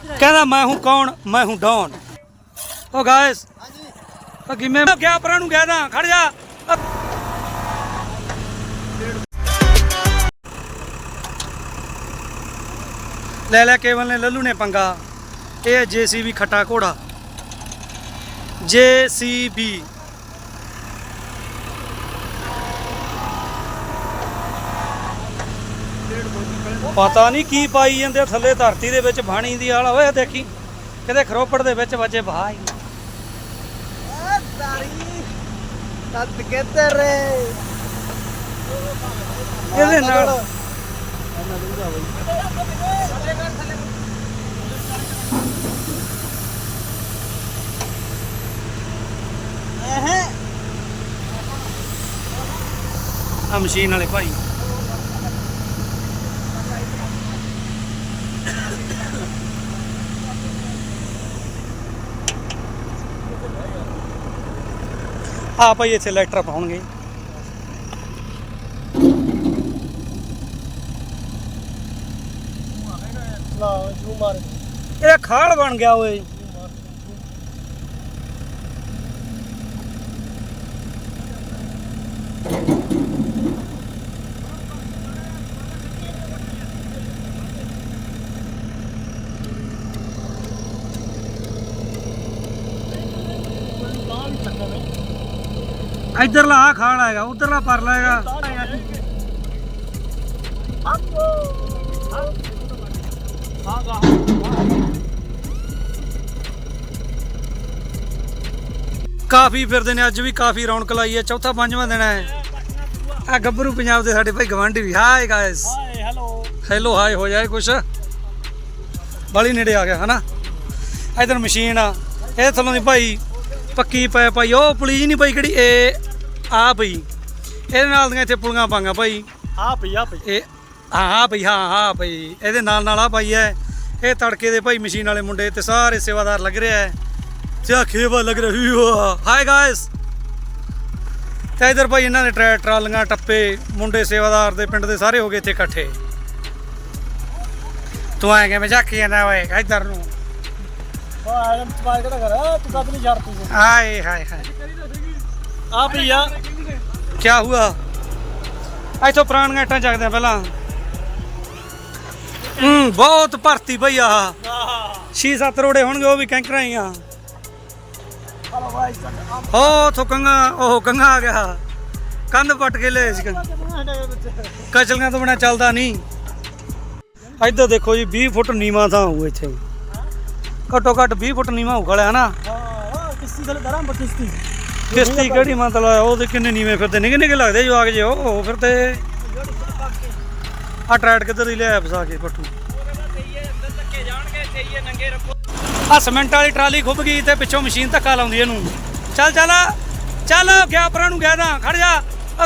ਕਹਿੰਦਾ, ਮੈਂ ਹੂੰ ਕੌਣ? ਮੈਂ ਹੂੰ ਡੌਨ। ਓ ਗਾਇਸ ਹਾਂਜੀ ਕਿਵੇਂ? ਗਿਆ ਪਰਾਂ ਨੂੰ ਗਿਆ ਤਾਂ ਖੜ ਜਾ। ਲੈ ਲੈ, ਕੇਵਲ ਨੇ ਲੱਲੂ ਨੇ ਪੰਗਾ। ਇਹ ਜੀਸੀਬੀ ਖੱਟਾ ਘੋੜਾ। ਜੀਸੀਬੀ। ਪਤਾ ਨਹੀਂ ਕੀ ਪਾਈ ਜਾਂਦੇ ਥੱਲੇ ਧਰਤੀ ਦੇ ਵਿੱਚ ਬਾਣੀ ਦੀ ਆਲਾ ਓਏ ਦੇਖੀ। ਕਿਤੇ ਖਰੋਪੜ ਦੇ ਵਿੱਚ ਵੱਜੇ ਇਹਦੇ ਨਾਲ ਆ ਮਸ਼ੀਨ ਵਾਲੇ ਭਾਈ। ਆ ਭਾਈ ਇੱਥੇ ਲੈਟਰ ਪਾਉਣਗੇ। ਲਾ ਇਹ ਖਾਲ ਬਣ ਗਿਆ ਓਏ। ਇਧਰਲਾ ਆ ਖਾਲ ਹੈਗਾ ਉਧਰਲਾ ਪਰਲਾ ਹੈਗਾ ਕਾਫੀ ਫਿਰਦੇ ਨੇ, ਅੱਜ ਵੀ ਕਾਫੀ ਰੌਣਕ ਲਾਈ ਹੈ, ਚੌਥਾ, ਪੰਜਵਾਂ ਦਿਨ ਹੈ। ਆ ਗੱਭਰੂ ਪੰਜਾਬ ਦੇ ਸਾਡੇ ਭਾਈ ਗਵਾਂਢੀ ਵੀ, ਹਾਏ ਗਾਇਸ ਹਾਏ ਹੈਲੋ ਹੈਲੋ ਹਾਏ, ਹੋ ਜਾਏ ਕੁਛ। ਬੜੀ ਨੇੜੇ ਆ ਗਿਆ, ਹਨਾ? ਇਧਰ ਮਸ਼ੀਨ ਆ। ਇਹ ਥੱਲੋਂ ਦੀ ਭਾਈ ਪੱਕੀ ਪੈ ਭਾਈ, ਉਹ ਪੁਲੀ ਨਹੀਂ ਭਾਈ ਕਿਹੜੀ, ਇਹ ਆ ਭਾਈ ਇਹਦੇ ਨਾਲ ਦੀਆਂ ਇੱਥੇ ਪੁਲੀਆਂ ਪਾਂਗਾ ਭਾਈ ਆ ਪਈ ਆ ਪਈ ਇਹ ਹਾਂ ਹਾਂ ਭਾਈ ਹਾਂ ਹਾਂ ਭਾਈ ਇਹਦੇ ਨਾਲ ਨਾਲ ਆ ਭਾਈ ਹੈ ਇਹ ਤੜਕੇ ਦੇ ਭਾਈ ਮਸ਼ੀਨ ਵਾਲੇ ਮੁੰਡੇ ਤੇ ਸਾਰੇ ਸੇਵਾਦਾਰ ਲੱਗ ਰਿਹਾ ਹੈ ਸਿਆ ਖੇਵਾ ਲੱਗ ਰਹੀ ਹੋ ਹਾਈ ਗਾਇਸ ਤੇ ਇਧਰ ਭਾਈ ਇਹਨਾਂ ਦੇ ਟਰੈ ਟਰਾਲੀਆਂ ਟੱਪੇ ਮੁੰਡੇ ਸੇਵਾਦਾਰ ਦੇ ਪਿੰਡ ਦੇ ਸਾਰੇ ਹੋ ਗਏ ਇੱਥੇ ਇਕੱਠੇ ਤੂੰ ਆਏ ਕਿਵੇਂ ਝਾਕੀ ਜਾਂਦਾ ਓਏ ਇਧਰ ਨੂੰ ਆ ਐਲਮ ਸਪਾਈ ਕਿਹੜਾ ਕਰ ਤੂੰ ਕਦ ਨਹੀਂ ਛੱਡਤੀ ਹਾਏ ਹਾਏ ਹਾਏ ਆ ਪਈ ਆ। ਕੀ ਹੁਆ? ਇੱਥੋਂ ਪੁਰਾਣੀਆਂ ਇੱਟਾਂ ਚੱਕਦੇ ਆ ਪਹਿਲਾਂ। ਹੂੰ ਬਹੁਤ ਭਰਤੀ ਭਈ ਆ ਆਹ। ਛੇ ਸੱਤ ਰੋੜੇ ਹੋਣਗੇ ਉਹ ਵੀ ਕੈਂਕਰਾਂ ਹੀ ਆ। ਉਹ ਥੋ ਕੰਗਾ ਉਹ ਕੰਗਾ ਆ ਗਿਆ। ਕੰਧ ਪੱਟ ਕੇ ਲੈ ਸੀ ਕਚਲੀਆਂ ਤੋਂ ਬਿਨਾ ਚੱਲਦਾ ਨਹੀਂ। ਇੱਧਰ ਦੇਖੋ ਜੀ 20 ਫੁੱਟ ਨੀਵਾ ਥਾਂ ਹੋਊ ਇੱਥੇ। ਘੱਟੋ ਘੱਟ 20 ਫੁੱਟ ਨੀਵਾ ਹੋਊ ਖੜਿਆ ਨਾ ਹਾਂ ਕਿਸਤੀ ਥਲੇ ਦਰਾਂ ਬਕਿਸਤੀ ਕਿਸ਼ਤੀ ਕਿਹੜੀ ਮਤਲਬ ਉਹਦੇ ਕਿੰਨੇ ਨੀਵੇਂ ਫਿਰਦੇ ਨਿੱਕੇ ਨਿੱਕੇ ਲੱਗਦੇ ਜਵਾਕ ਜੇ, ਉਹ ਉਹ ਫਿਰਦੇ ਆ ਟਰੈਟ ਕਿੱਧਰ ਹੀ ਲਿਆ ਫਸਾ ਕੇ ਪੱਟੂ ਆ ਸਿਮੈਂਟ ਵਾਲੀ ਟਰਾਲੀ ਖੁੱਭ ਗਈ ਤੇ ਪਿੱਛੋਂ ਮਸ਼ੀਨ ਧੱਕਾ ਲਾਉਂਦੀ ਇਹਨੂੰ। ਚੱਲ ਚੱਲ ਚੱਲ, ਗਿਆ ਪਰਾਂ ਨੂੰ, ਗਿਆ ਤਾਂ ਖੜ ਜਾ।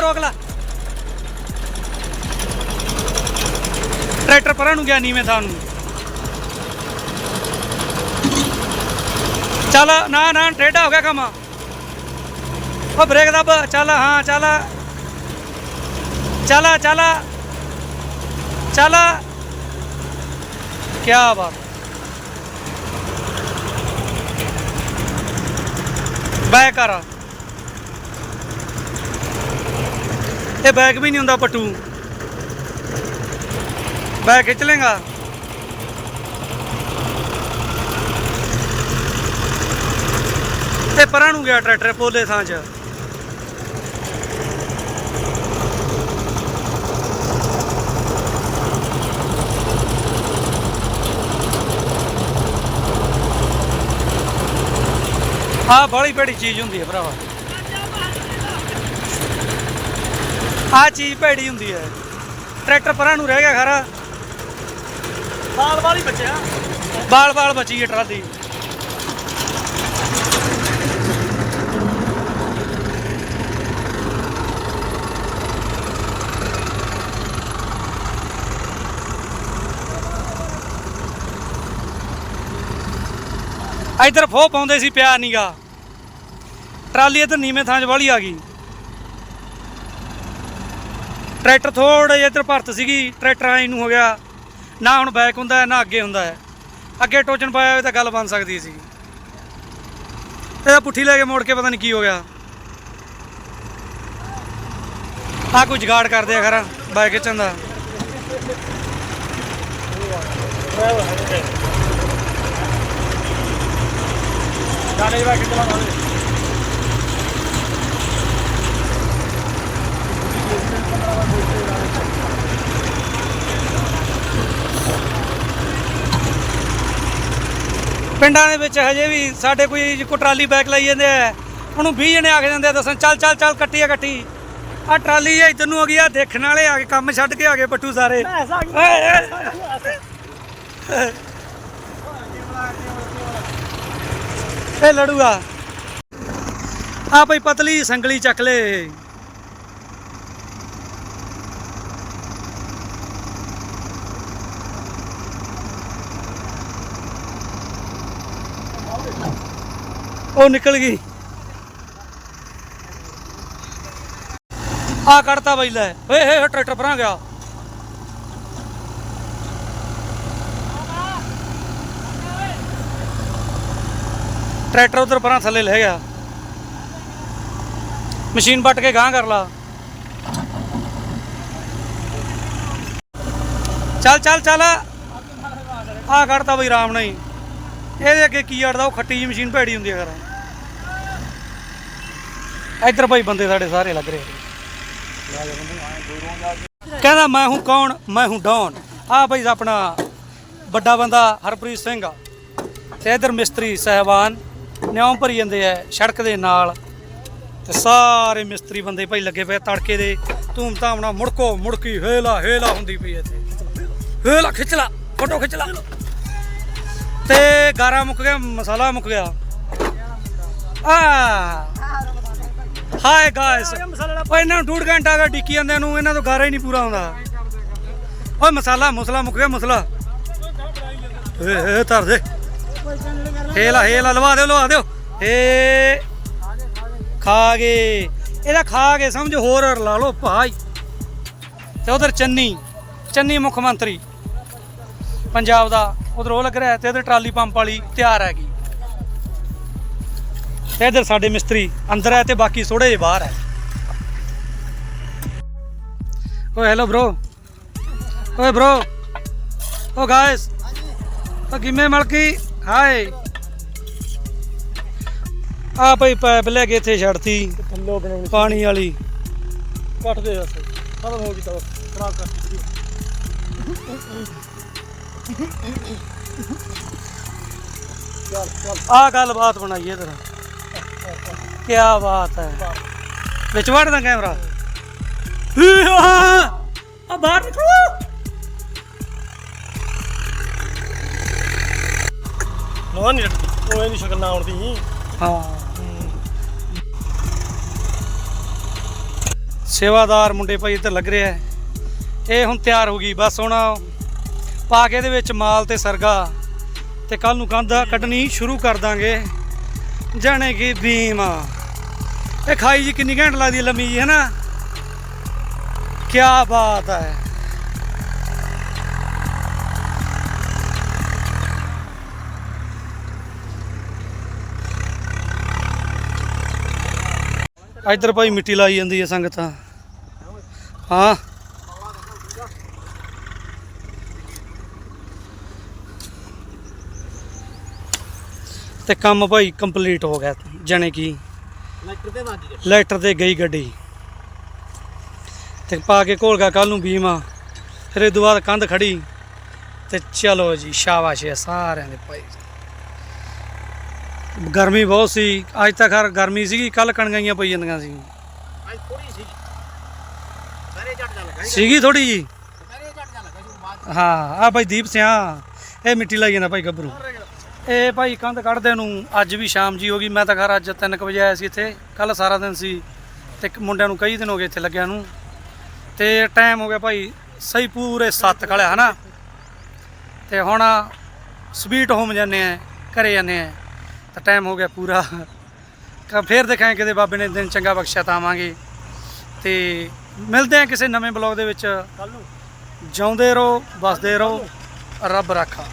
ਰੋਕ ਲੈ। ਟਰੈਕਟਰ ਪਰਾਂ ਨੂੰ ਗਿਆ ਨੀਵੇਂ ਥਾਂ ਨੂੰ। ਚੱਲ, ਨਾ ਨਾ ਟੇਢਾ ਹੋ ਗਿਆ ਕੰਮ। ਉਹ ਬ੍ਰੇਕ ਦੱਬ, ਚੱਲ, ਹਾਂ, ਚੱਲ। ਚੱਲ ਚੱਲ। ਚੱਲ। ਕੀ ਬਾਤ। ਬੈਕ ਕਰ। ਇਹ ਬੈਕ ਵੀ ਨਹੀਂ ਹੁੰਦਾ ਪੱਟੂ। ਬੈਕ ਖਿੱਚ ਲੇਗਾ। ਤੇ ਪਰਾਂ ਨੂੰ ਗਿਆ ਟਰੈਕਟਰ ਪੋਲੇ ਥਾਂ 'ਚ। ਆ ਬੜੀ ਭੈੜੀ ਚੀਜ਼ ਹੁੰਦੀ ਹੈ ਭਰਾਵਾ। ਆ ਚੀਜ਼ ਭੈੜੀ ਹੁੰਦੀ ਹੈ। ਟਰੈਕਟਰ ਪਰਾਂ ਨੂੰ ਰਹਿ ਗਿਆ ਖਰਾ। ਸਾਲ ਵਾਲੀ ਬੱਚਿਆ। ਬਾਲ ਬਾਲ ਬਚੀ ਹੈ ਟਰਾਲੀ। ਇੱਧਰ ਫੋਹ ਪਾਉਂਦੇ ਸੀ, ਪਿਆ ਨੀਗਾ ਟਰਾਲੀ ਇੱਧਰ ਨੀਵੇਂ ਥਾਂ 'ਚ ਵਾਲੀ ਆ ਗਈ। ਟਰੈਕਟਰ ਥੋੜਾ ਜਿਹਾ ਇੱਧਰ ਭਰਤ ਸੀਗੀ, ਟਰੈਕਟਰ ਐ ਨੂੰ ਹੋ ਗਿਆ। ਨਾ ਹੁਣ ਬੈਕ ਹੁੰਦਾ ਨਾ ਅੱਗੇ ਹੁੰਦਾ ਹੈ। ਅੱਗੇ ਟੋਚਣ ਪਾਇਆ ਹੋਵੇ ਤਾਂ ਗੱਲ ਬਣ ਸਕਦੀ ਸੀ। ਇਹਦਾ ਪੁੱਠੀ ਲੈ ਕੇ ਮੋੜ ਕੇ ਪਤਾ ਨਹੀਂ ਕੀ ਹੋ ਗਿਆ। ਆ ਕੋਈ ਜਗਾੜ ਕਰਦੇ ਆ ਖਰਾ ਬਾਈਕ ਖਿੱਚਣ ਦਾ। ਗਾਣੇ ਜਵਾ ਕੇ ਚਲਾ ਮਾਰੇ ਪਿੰਡਾਂ ਦੇ ਵਿੱਚ ਹਜੇ ਵੀ ਸਾਡੇ ਕੋਈ ਕੋ ਟਰਾਲੀ ਬੈਕ ਲਈ ਜਾਂਦੇ ਆ। ਉਹਨੂੰ 20 ਜਣੇ ਆ ਕੇ ਜਾਂਦੇ ਆ ਦੱਸਣ ਚੱਲ ਚੱਲ ਚੱਲ ਕੱਟੀ ਆ ਕੱਟੀ। ਆ ਟਰਾਲੀ ਆ ਇੱਧਰ ਨੂੰ ਆ ਗਈ ਆ ਦੇਖਣ ਵਾਲੇ ਆ ਕੇ ਕੰਮ ਛੱਡ ਕੇ ਆ ਗਏ ਪੱਟੂ ਸਾਰੇ। ਓਏ, ਓਏ। ਇਹ ਲੜੂਗਾ? ਆ ਭਈ ਪਤਲੀ ਸੰਗਲੀ ਚੱਕ ਲੈ। ਉਹ ਨਿਕਲ ਗਈ। ਆ ਕੱਢਤਾ ਬਈ ਲੈ। ਓਏ ਹੋਏ ਟਰੈਕਟਰ ਪਰਾਂ ਗਿਆ। ਟਰੈਕਟਰ ਉਧਰ ਪਰਾਂ ਥੱਲੇ ਲੈ ਗਿਆ। ਮਸ਼ੀਨ ਵੱਟ ਕੇ ਗਾਂ ਕਰ ਲਾ। ਚੱਲ ਚੱਲ ਚੱਲ। ਆ ਕੱਢਤਾ ਬਈ ਰਾਮ ਨਹੀਂ ਇਹਦੇ ਅੱਗੇ ਕੀ ਅੜਦਾ, ਉਹ ਖੱਟੀ ਜੀ ਮਸ਼ੀਨ ਭੈੜੀ ਹੁੰਦੀ ਹੈ ਘਰ। ਇੱਧਰ ਭਾਈ ਬੰਦੇ ਸਾਡੇ ਸਾਰੇ ਲੱਗ ਰਹੇ। ਕਹਿੰਦਾ, ਮੈਂ ਹੂੰ ਕੌਣ? ਮੈਂ ਹੂੰ ਡੌਨ। ਆ ਭਾਈ ਆਪਣਾ ਵੱਡਾ ਬੰਦਾ ਹਰਪ੍ਰੀਤ ਸਿੰਘ ਆ। ਤੇ ਇਧਰ ਮਿਸਤਰੀ ਸਹਿਬਾਨ। ਨਿਉਂ ਭਰੀ ਜਾਂਦੇ ਆ ਸੜਕ ਦੇ ਨਾਲ। ਤੇ ਸਾਰੇ ਮਿਸਤਰੀ ਬੰਦੇ ਭਾਈ ਲੱਗੇ ਪਏ ਤੜਕੇ ਦੇ। ਧੂਮ ਧਾਮ ਨਾਲ ਮੁੜਕੋ, ਮੁੜਕੀ ਹੇਲਾ ਹੇਲਾ ਹੁੰਦੀ ਪਈ ਇੱਥੇ। ਹੇਲਾ ਖਿੱਚ ਫੋਟੋ ਖਿੱਚ ਤੇ ਗਾਰਾ ਮੁੱਕ ਗਿਆ, ਮਸਾਲਾ ਮੁੱਕ ਗਿਆ। ਆ। ਹਾਈ ਗਾਇਸ, ਓਏ ਇਹਨਾਂ ਨੂੰ ਡੂਢ ਘੰਟਾ ਦਾ ਡਿੱਕੀ ਜਾਂਦੇ ਨੂੰ ਇਹਨਾਂ ਤੋਂ ਗਾਰਾ ਹੀ ਨਹੀਂ ਪੂਰਾ ਹੁੰਦਾ ਓਏ ਮਸਾਲਾ, ਮਸਲਾ ਮੁੱਕ ਗਿਆ, ਮਸਲਾ। ਏ ਧਰ ਦੇ। ਹੇਲਾ ਹੇਲਾ, ਲਵਾ ਦਿਓ ਲਵਾ ਦਿਓ। ਏ ਖਾ ਗਏ। ਇਹਦਾ ਖਾ ਕੇ ਸਮਝ, ਹੋਰ ਲਾ ਲਓ ਭਾਈ। ਤੇ ਉਧਰ ਚੰਨੀ ਚੰਨੀ ਮੁੱਖ ਮੰਤਰੀ। ਪੰਜਾਬ ਦਾ, ਉਧਰ ਉਹ ਲੱਗ ਰਿਹਾ ਤੇ ਉਧਰ ਟਰਾਲੀ ਪੰਪ ਵਾਲੀ ਤਿਆਰ ਹੈਗੀ। ਤੇ ਇਧਰ ਸਾਡੇ ਮਿਸਤਰੀ ਅੰਦਰ ਹੈ ਤੇ ਬਾਕੀ ਥੋੜੇ ਜਿਹੇ ਬਾਹਰ ਹੈ। ਓਏ ਹੈਲੋ ਬ్రో ਓਏ ਬ్రో ਓ ਗਾਇਸ ਓ ਕਿਵੇਂ ਮਲਕੀ। ਹਾਏ। ਆ ਭਾਈ ਪਾਈਪ ਲੈ ਕੇ ਇੱਥੇ ਛੱਡਤੀ ਥੱਲੇ ਬਣਾਉਣੀ ਪਾਣੀ ਵਾਲੀ। ਕੱਟ ਦੇ ਬਸ ਖਤਮ ਹੋ ਗਈ ਤਾਂ ਖਰਾਬ ਕਰ ਦਿੱਤੀ। ਚੱਲ ਚੱਲ। ਆ ਗੱਲ ਬਾਤ ਬਣਾਈ ਇਧਰ ਕੀ ਬਾਤ ਹੈ। ਵਿੱਚ ਵੜਦਾ ਕੈਮਰਾ। ਆ ਬਾਹਰ ਨਿਕਲੋ। ਨਾ ਨਹੀਂ ਰੱਖਦੀ ਉਹ ਇਹਦੀ ਸ਼ਕਲ ਨਾ ਆਉਣਦੀ ਹਾਂ। ਸੇਵਾਦਾਰ ਮੁੰਡੇ ਭਾਈ ਇੱਧਰ ਲੱਗ ਰਿਹਾ ਹੈ। ਇਹ ਹੁਣ ਤਿਆਰ ਹੋ ਗਈ, ਬਸ ਹੁਣ ਪਾ ਕੇ ਇਹਦੇ ਵਿੱਚ ਮਾਲ ਤੇ ਸਰਗਾ ਤੇ ਕੱਲ ਨੂੰ ਕੰਧ ਕੱਢਣੀ ਸ਼ੁਰੂ ਕਰ ਦਾਂਗੇ। ਜਾਣੇ ਕਿ ਬੀਮ। ਇਹ ਖਾਈ ਜੀ ਕਿੰਨੀ ਘੰਟ ਲੱਗਦੀ ਲੰਮੀ ਜੀ, ਹੈ ਨਾ? ਕੀ ਬਾਤ ਹੈ। ਇੱਧਰ ਭਾਈ ਮਿੱਟੀ ਲਾਈ ਜਾਂਦੀ ਹੈ ਸੰਗਤਾਂ। ਹਾਂ। ਤੇ ਕੰਮ ਭਾਈ ਕੰਪਲੀਟ ਹੋ ਗਿਆ ਜਾਣੇ ਕਿ ਲੈਟਰ ਤੇ ਵੱਜ ਗਏ ਲੈਟਰ ਤੇ ਗਈ ਗੱਡੀ। ਤੇ ਪਾ ਕੇ ਘੋਲਗਾ ਕੱਲ ਨੂੰ ਬੀਮਾ ਫਿਰ ਇਹ ਬਾਅਦ ਕੰਧ ਖੜੀ ਤੇ ਚਲੋ ਜੀ ਸ਼ਾਬਾਸ਼ ਹੈ ਸਾਰਿਆਂ ਦੇ ਭਾਈ। ਗਰਮੀ ਬਹੁਤ ਸੀ। ਅੱਜ ਤੱਕ ਹਰ ਗਰਮੀ ਸੀਗੀ ਕੱਲ ਕਣਗਾਈਆਂ ਪਈ ਜਾਂਦੀਆਂ ਸੀ। ਅੱਜ ਥੋੜੀ ਸੀ। ਸਾਰੇ ਜੱਟ ਜਾ ਲੱਗਾ ਸੀਗੀ ਥੋੜੀ ਜੀ। ਸਾਰੇ ਲੱਗਾ ਹਾਂ ਆ ਭਾਈ ਦੀਪ ਸਿਆ ਇਹ ਮਿੱਟੀ ਲਾਈ ਜਾਂਦਾ ਭਾਈ ਗੱਭਰੂ। ਇਹ ਭਾਈ ਕੰਧ ਕੱਢਦੇ ਨੂੰ ਅੱਜ ਵੀ ਸ਼ਾਮ ਜੀ ਹੋ ਗਈ। ਮੈਂ ਤਾਂ ਘਰ ਅੱਜ 3 ਵਜੇ ਆਇਆ ਸੀ ਇੱਥੇ ਕੱਲ ਸਾਰਾ ਦਿਨ ਸੀ। ਤੇ ਇੱਕ ਮੁੰਡਿਆਂ ਨੂੰ ਕਈ ਦਿਨ ਹੋ ਗਏ ਇੱਥੇ ਲੱਗਿਆ ਨੂੰ। ਤੇ ਟਾਈਮ ਹੋ ਗਿਆ ਭਾਈ ਸਹੀ ਪੂਰੇ 7 ਕਲਿਆ ਹਨਾ? ਤੇ ਹੁਣ ਸਵੀਟ ਹੋਮ ਜਾਂਦੇ ਆ ਘਰੇ ਜਾਂਦੇ ਆ। ਤਾਂ ਟਾਈਮ ਹੋ ਗਿਆ ਪੂਰਾ। ਕ- ਫੇਰ ਦੇਖਾਂਗੇ ਕਿਤੇ ਬਾਬੇ ਨੇ ਦਿਨ ਚੰਗਾ ਬਖਸ਼ਿਆ ਤਾਂ ਆਵਾਂਗੇ। ਤੇ ਮਿਲਦੇ ਆ ਕਿਸੇ ਨਵੇਂ ਬਲੌਗ ਦੇ ਵਿੱਚ। ਕੱਲ ਨੂੰ। ਜਿਉਂਦੇ ਰਹੋ ਬਸਦੇ ਰਹੋ ਰੱਬ ਰਾਖਾ।